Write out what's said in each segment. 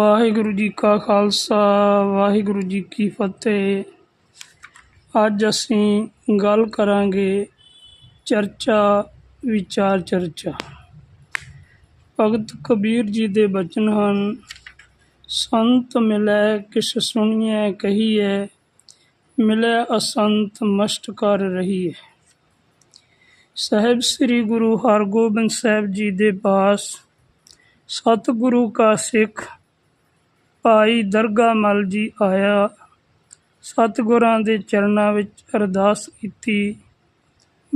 ਵਾਹਿਗੁਰੂ ਜੀ ਕਾ ਖਾਲਸਾ, ਵਾਹਿਗੁਰੂ ਜੀ ਕੀ ਫਤਿਹ। ਅੱਜ ਅਸੀਂ ਗੱਲ ਕਰਾਂਗੇ ਚਰਚਾ, ਵਿਚਾਰ ਚਰਚਾ। ਭਗਤ ਕਬੀਰ ਜੀ ਦੇ ਬਚਨ ਹਨ, ਸੰਤ ਮਿਲੈ ਕਿਸ ਸੁਣੀਐ, ਕਹੀਐ, ਮਿਲੈ ਅਸੰਤ ਮਸਟ ਕਰ ਰਹੀਐ। ਸਾਹਿਬ ਸ੍ਰੀ ਗੁਰੂ ਹਰਗੋਬਿੰਦ ਸਾਹਿਬ ਜੀ ਦੇ ਪਾਸ ਸਤਿਗੁਰੂ ਕਾ ਸਿੱਖ ਭਾਈ ਦਰਗਾ ਮੱਲ ਜੀ ਆਇਆ। ਸਤਿਗੁਰਾਂ ਦੇ ਚਰਨਾਂ ਵਿੱਚ ਅਰਦਾਸ ਕੀਤੀ,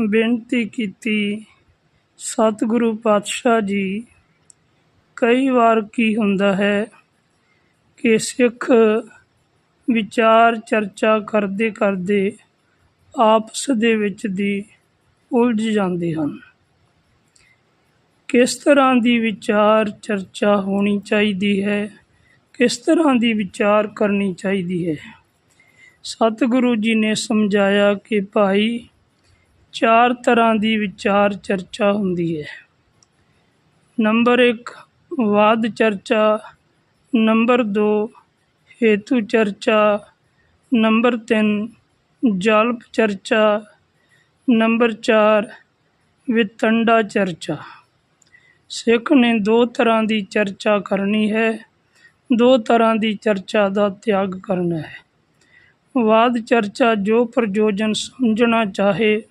ਬੇਨਤੀ ਕੀਤੀ, ਸਤਿਗੁਰੂ ਪਾਤਸ਼ਾਹ ਜੀ, ਕਈ ਵਾਰ ਕੀ ਹੁੰਦਾ ਹੈ ਕਿ ਸਿੱਖ ਵਿਚਾਰ ਚਰਚਾ ਕਰਦੇ ਕਰਦੇ ਆਪਸ ਦੇ ਵਿੱਚ ਦੀ ਉਲਝ ਜਾਂਦੇ ਹਨ। ਕਿਸ ਤਰ੍ਹਾਂ ਦੀ ਵਿਚਾਰ ਚਰਚਾ ਹੋਣੀ ਚਾਹੀਦੀ ਹੈ? ਕਿਸ ਤਰ੍ਹਾਂ ਦੀ ਵਿਚਾਰ ਕਰਨੀ ਚਾਹੀਦੀ ਹੈ? ਸਤਿਗੁਰੂ ਜੀ ਨੇ ਸਮਝਾਇਆ ਕਿ ਭਾਈ, ਚਾਰ ਤਰ੍ਹਾਂ ਦੀ ਵਿਚਾਰ ਚਰਚਾ ਹੁੰਦੀ ਹੈ। ਨੰਬਰ 1 ਵਾਦ ਚਰਚਾ। ਨੰਬਰ 2 ਹੇਤੂ ਚਰਚਾ। ਨੰਬਰ 3 ਜਲਪ ਚਰਚਾ। ਨੰਬਰ 4 ਵਿਤੰਡਾ ਚਰਚਾ। ਸਿੱਖ ਨੇ ਦੋ ਤਰ੍ਹਾਂ ਦੀ ਚਰਚਾ ਕਰਨੀ ਹੈ। ਦੋ ਤਰ੍ਹਾਂ ਦੀ ਚਰਚਾ ਦਾ ਤਿਆਗ ਕਰਨਾ ਹੈ। ਵਾਦ ਚਰਚਾ ਜੋ ਪ੍ਰਯੋਜਨ ਸਮਝਣਾ ਚਾਹੇ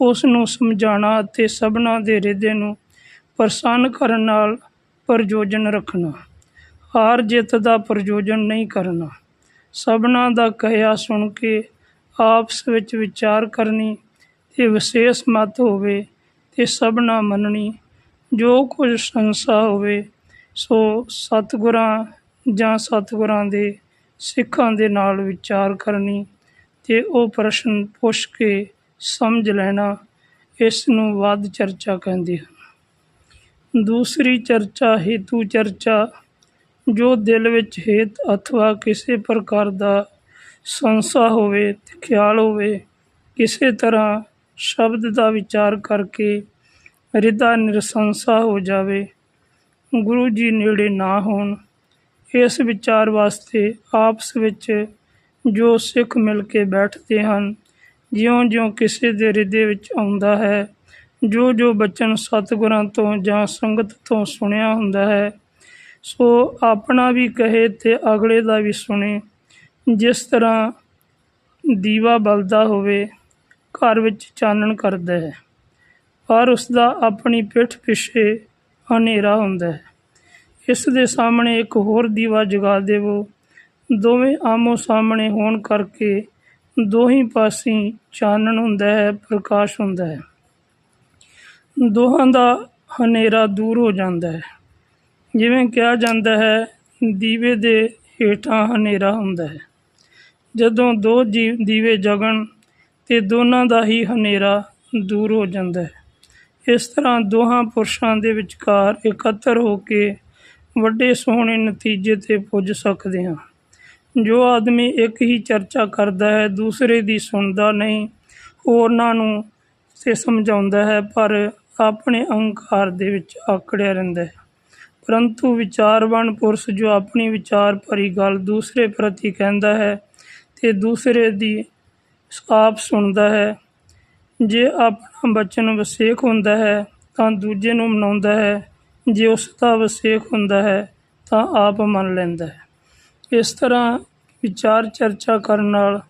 ਉਸ ਨੂੰ ਸਮਝਾਉਣਾ ਅਤੇ ਸਭਨਾਂ ਦੇ ਹਿਰਦੇ ਨੂੰ ਪ੍ਰਸੰਨ ਕਰਨ ਨਾਲ ਪ੍ਰਯੋਜਨ ਰੱਖਣਾ। ਹਾਰ ਜਿੱਤ ਦਾ ਪ੍ਰਯੋਜਨ ਨਹੀਂ ਕਰਨਾ। ਸਭਨਾਂ ਦਾ ਕਹਿਆ ਸੁਣ ਕੇ ਆਪਸ ਵਿੱਚ ਵਿਚਾਰ ਕਰਨੀ ਤੇ ਵਿਸ਼ੇਸ਼ ਮਤ ਹੋਵੇ ਤੇ ਸਭਨਾਂ ਮੰਨਣੀ। ਜੋ ਕੁਝ ਸੰਸਾ ਹੋਵੇ, ਸੋ ਸਤਿਗੁਰਾਂ ਜਾਂ ਸਤਿਗੁਰਾਂ ਦੇ ਸਿੱਖਾਂ ਦੇ ਨਾਲ ਵਿਚਾਰ ਕਰਨੀ ਤੇ ਉਹ ਪ੍ਰਸ਼ਨ ਪੁੱਛ ਕੇ ਸਮਝ ਲੈਣਾ, ਇਸ ਨੂੰ ਵੱਧ ਚਰਚਾ ਕਹਿੰਦੇ ਹਨ। ਦੂਸਰੀ ਚਰਚਾ, ਹੇਤੂ ਚਰਚਾ, ਜੋ ਦਿਲ ਵਿੱਚ ਹੇਤ ਅਥਵਾ ਕਿਸੇ ਪ੍ਰਕਾਰ ਦਾ ਸੰਸਾ ਹੋਵੇ ਤੇ ਖਿਆਲ ਹੋਵੇ, ਕਿਸੇ ਤਰ੍ਹਾਂ ਸ਼ਬਦ ਦਾ ਵਿਚਾਰ ਕਰਕੇ ਰਿਦਾ ਨਿਰਸੰਸਾ ਹੋ ਜਾਵੇ, ਗੁਰੂ ਜੀ ਨੇੜੇ ਨਾ ਹੋਣ ਇਸ ਵਿਚਾਰ ਵਾਸਤੇ ਆਪਸ ਵਿੱਚ ਜੋ ਸਿੱਖ ਮਿਲ ਕੇ ਬੈਠਦੇ ਹਨ, ਜਿਉਂ-ਜਿਉਂ ਕਿਸੇ ਦੇ ਹਿਰਦੇ ਵਿੱਚ ਆਉਂਦਾ ਹੈ ਜੋ ਜੋ ਬਚਨ ਸਤਿਗੁਰਾਂ ਤੋਂ ਜਾਂ ਸੰਗਤ ਤੋਂ ਸੁਣਿਆ ਹੁੰਦਾ ਹੈ, ਸੋ ਆਪਣਾ ਵੀ ਕਹੇ ਤੇ ਅਗਲੇ ਦਾ ਵੀ ਸੁਣੇ। ਜਿਸ ਤਰ੍ਹਾਂ ਦੀਵਾ ਬਲਦਾ ਹੋਵੇ, ਘਰ ਵਿੱਚ ਚਾਨਣ ਕਰਦਾ ਹੈ, ਪਰ ਉਸ ਦਾ ਆਪਣੀ ਪਿੱਠ ਪਿੱਛੇ ਹਨੇਰਾ ਹੁੰਦਾ ਹੈ। ਇਸ ਦੇ ਸਾਹਮਣੇ ਇੱਕ ਹੋਰ ਦੀਵਾ ਜਗਾ ਦੇਵੋ। ਦੋਵੇਂ ਆਮੋ ਸਾਹਮਣੇ ਹੋਣ ਕਰਕੇ ਦੋਹੀਂ ਪਾਸੇ ਚਾਨਣ ਹੁੰਦਾ ਹੈ, ਪ੍ਰਕਾਸ਼ ਹੁੰਦਾ ਹੈ। ਦੋਹਾਂ ਦਾ ਹਨੇਰਾ ਦੂਰ ਹੋ ਜਾਂਦਾ ਹੈ। ਜਿਵੇਂ ਕਿਹਾ ਜਾਂਦਾ ਹੈ, ਦੀਵੇ ਦੇ ਹੇਠਾਂ ਹਨੇਰਾ ਹੁੰਦਾ ਹੈ। ਜਦੋਂ ਦੋ ਜੀ ਦੀਵੇ ਜਗਣ, ਤੇ ਦੋਨਾਂ ਦਾ ਹੀ ਹਨੇਰਾ ਦੂਰ ਹੋ ਜਾਂਦਾ ਹੈ। ਇਸ ਤਰ੍ਹਾਂ ਦੋਹਾਂ ਪੁਰਸ਼ਾਂ ਦੇ ਵਿਚਕਾਰ ਇਕੱਤਰ ਹੋ ਕੇ ਵੱਡੇ ਸੋਹਣੇ ਨਤੀਜੇ ਤੇ ਪੁੱਜ ਸਕਦੇ ਹਾਂ। ਜੋ ਆਦਮੀ ਇੱਕ ਹੀ ਚਰਚਾ ਕਰਦਾ ਹੈ, ਦੂਸਰੇ ਦੀ ਸੁਣਦਾ ਨਹੀਂ, ਹੋਰਨਾਂ ਨੂੰ ਤੇ ਸਮਝਾਉਂਦਾ ਹੈ, ਪਰ ਆਪਣੇ ਅਹੰਕਾਰ ਦੇ ਵਿੱਚ ਆਕੜਿਆ ਰਹਿੰਦਾ ਹੈ। ਪਰੰਤੂ ਵਿਚਾਰਵਾਨ ਪੁਰਸ਼ ਜੋ ਆਪਣੀ ਵਿਚਾਰ ਭਰੀ ਗੱਲ ਦੂਸਰੇ ਪ੍ਰਤੀ ਕਹਿੰਦਾ ਹੈ ਤੇ ਦੂਸਰੇ ਦੀ ਆਪ ਸੁਣਦਾ ਹੈ। ਜੇ ਆਪਣਾ ਬਚਨ ਵਸੇਖ ਹੁੰਦਾ ਹੈ, ਤਾਂ ਦੂਜੇ ਨੂੰ ਮਨਾਉਂਦਾ ਹੈ। ਜੇ ਉਸ ਦਾ ਵਸੇਖ ਹੁੰਦਾ ਹੈ, ਤਾਂ ਆਪ ਮੰਨ ਲੈਂਦਾ ਹੈ। ਇਸ ਤਰ੍ਹਾਂ ਵਿਚਾਰ ਚਰਚਾ ਕਰਨ ਨਾਲ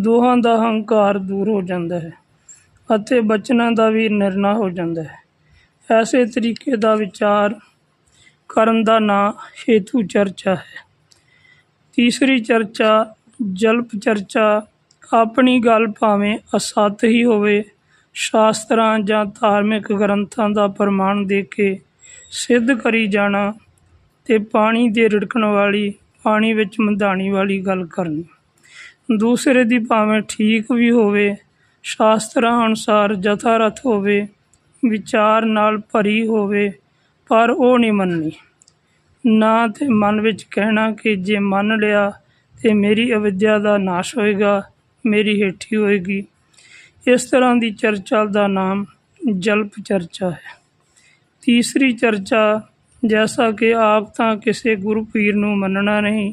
ਦੋਹਾਂ ਦਾ ਹੰਕਾਰ ਦੂਰ ਹੋ ਜਾਂਦਾ ਹੈ ਅਤੇ ਬਚਨਾਂ ਦਾ ਵੀ ਨਿਰਣਾ ਹੋ ਜਾਂਦਾ ਹੈ। ਐਸੇ ਤਰੀਕੇ ਦਾ ਵਿਚਾਰ ਕਰਨ ਦਾ ਨਾਂ ਹੇਤੂ ਚਰਚਾ ਹੈ। ਤੀਸਰੀ ਚਰਚਾ, ਜਲਪ ਚਰਚਾ, ਆਪਣੀ ਗੱਲ ਭਾਵੇਂ ਅਸਤ ਹੀ ਹੋਵੇ, ਸ਼ਾਸਤਰਾਂ ਜਾਂ ਧਾਰਮਿਕ ਗ੍ਰੰਥਾਂ ਦਾ ਪ੍ਰਮਾਣ ਦੇ ਕੇ ਸਿੱਧ ਕਰੀ ਜਾਣਾ ਤੇ ਪਾਣੀ ਦੇ ਰਿੜਕਣ ਵਾਲੀ, ਪਾਣੀ ਵਿੱਚ ਮੰਧਾਣੀ ਵਾਲੀ ਗੱਲ ਕਰਨੀ। ਦੂਸਰੇ ਦੀ ਭਾਵੇਂ ਠੀਕ ਵੀ ਹੋਵੇ, ਸ਼ਾਸਤਰਾਂ ਅਨੁਸਾਰ ਯਥਾਰਥ ਹੋਵੇ, ਵਿਚਾਰ ਨਾਲ ਭਰੀ ਹੋਵੇ, ਪਰ ਉਹ ਨਹੀਂ ਮੰਨਣੀ। ਨਾ ਤੇ ਮਨ ਵਿੱਚ ਕਹਿਣਾ ਕਿ ਜੇ ਮੰਨ ਲਿਆ ਤੇ ਮੇਰੀ ਅਵਿਦਿਆ ਦਾ ਨਾਸ਼ ਹੋਏਗਾ, ਮੇਰੀ ਹੇਠੀ ਹੋਏਗੀ। ਇਸ ਤਰ੍ਹਾਂ ਦੀ ਚਰਚਾ ਦਾ ਨਾਮ ਜਲਪ ਚਰਚਾ ਹੈ। ਤੀਸਰੀ ਚਰਚਾ, ਜੈਸਾ ਕਿ ਆਪ ਤਾਂ ਕਿਸੇ ਗੁਰੂ ਪੀਰ ਨੂੰ ਮੰਨਣਾ ਨਹੀਂ,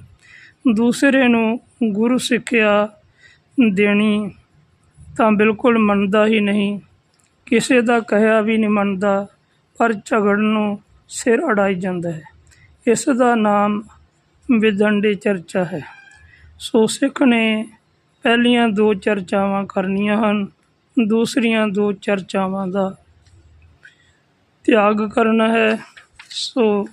ਦੂਸਰੇ ਨੂੰ ਗੁਰੂ ਸਿੱਖਿਆ ਦੇਣੀ ਤਾਂ ਬਿਲਕੁਲ ਮੰਨਦਾ ਹੀ ਨਹੀਂ। ਕਿਸੇ ਦਾ ਕਹਿਆ ਵੀ ਨਹੀਂ ਮੰਨਦਾ, ਪਰ ਝਗੜਨ ਨੂੰ ਸਿਰ ਅੜਾਈ ਜਾਂਦਾ ਹੈ। ਇਸ ਦਾ ਨਾਮ ਵਿਦੰਡੀ ਚਰਚਾ ਹੈ। ਸੋ ਸਿੱਖ ਨੇ ਪਹਿਲੀਆਂ ਦੋ ਚਰਚਾਵਾਂ ਕਰਨੀਆਂ ਹਨ, ਦੂਸਰੀਆਂ ਦੋ ਚਰਚਾਵਾਂ ਦਾ ਤਿਆਗ ਕਰਨਾ ਹੈ। ਸੋ